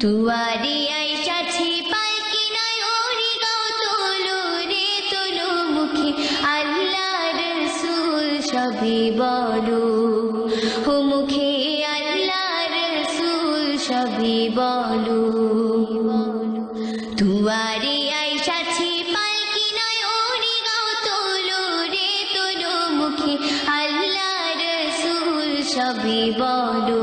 দুয়ারে আইসাছি পালকি নয় ওরে তোলো রে, তোলো মুখে আল্লাহ রসুল সবই বলো। ও মুখে আল্লাহ রসুল বলো। দুয়ারে আইসাছি পালকি নয় ওরে তোলো রে, তোলো মুখে আল্লাহ রসুল সবই বলো।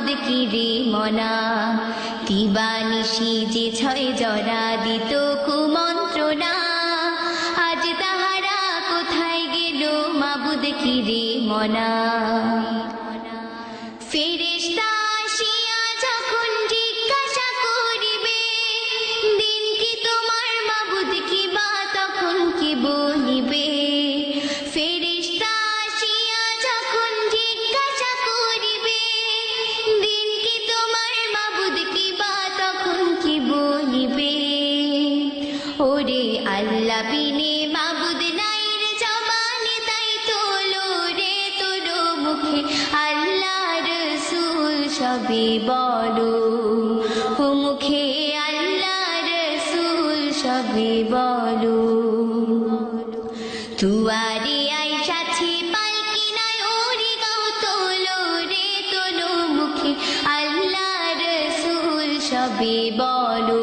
মাবুদ কি রে মনা? দিবানিশি যে ছয় জনা দিত কুমন্ত্রণা। আজ তাহারা কোথায় গেল মাবুদ কি রে মনা? ওরে আল্লাহ বিনে মাবুদ নাই রে জবানে, তাই তোলো রে তোলো মুখে। আল্লাহ রসুল সবই বলো ও মুখে আল্লাহ রসুল সবই বলো তুয়ারে আইসাছি পালকি নয় ওরে গাও তোলো রে তোলো মুখে। আল্লাহ রসুল সবে বলো